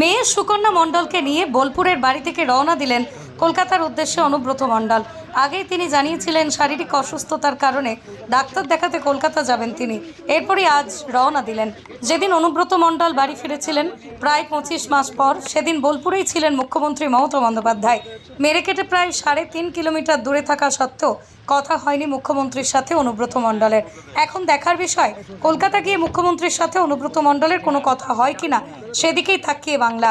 মেয়ে সুকন্যা মণ্ডলকে নিয়ে বোলপুরের বাড়ি থেকে রওনা দিলেন কলকাতার উদ্দেশ্যে অনুব্রত মণ্ডল। আগেই তিনি জানিয়েছিলেন, শারীরিক অসুস্থতার কারণে ডাক্তার দেখাতে কলকাতা যাবেন তিনি। এরপরই আজ রওনা দিলেন। যেদিন অনুব্রত মণ্ডল বাড়ি ফিরেছিলেন, প্রায় পঁচিশ মাস পর সেদিন বোলপুরেই ছিলেন মুখ্যমন্ত্রী মমতা বন্দ্যোপাধ্যায়। মেরে কেটে প্রায় সাড়ে তিন কিলোমিটার দূরে থাকা সত্ত্বেও কথা হয়নি মুখ্যমন্ত্রীর সাথে অনুব্রত মণ্ডলের। এখন দেখার বিষয়, কলকাতা গিয়ে মুখ্যমন্ত্রীর সাথে অনুব্রত মণ্ডলের কোনো কথা হয় কিনা, সেদিকেই তাকিয়ে বাংলা।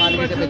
মার্কেটে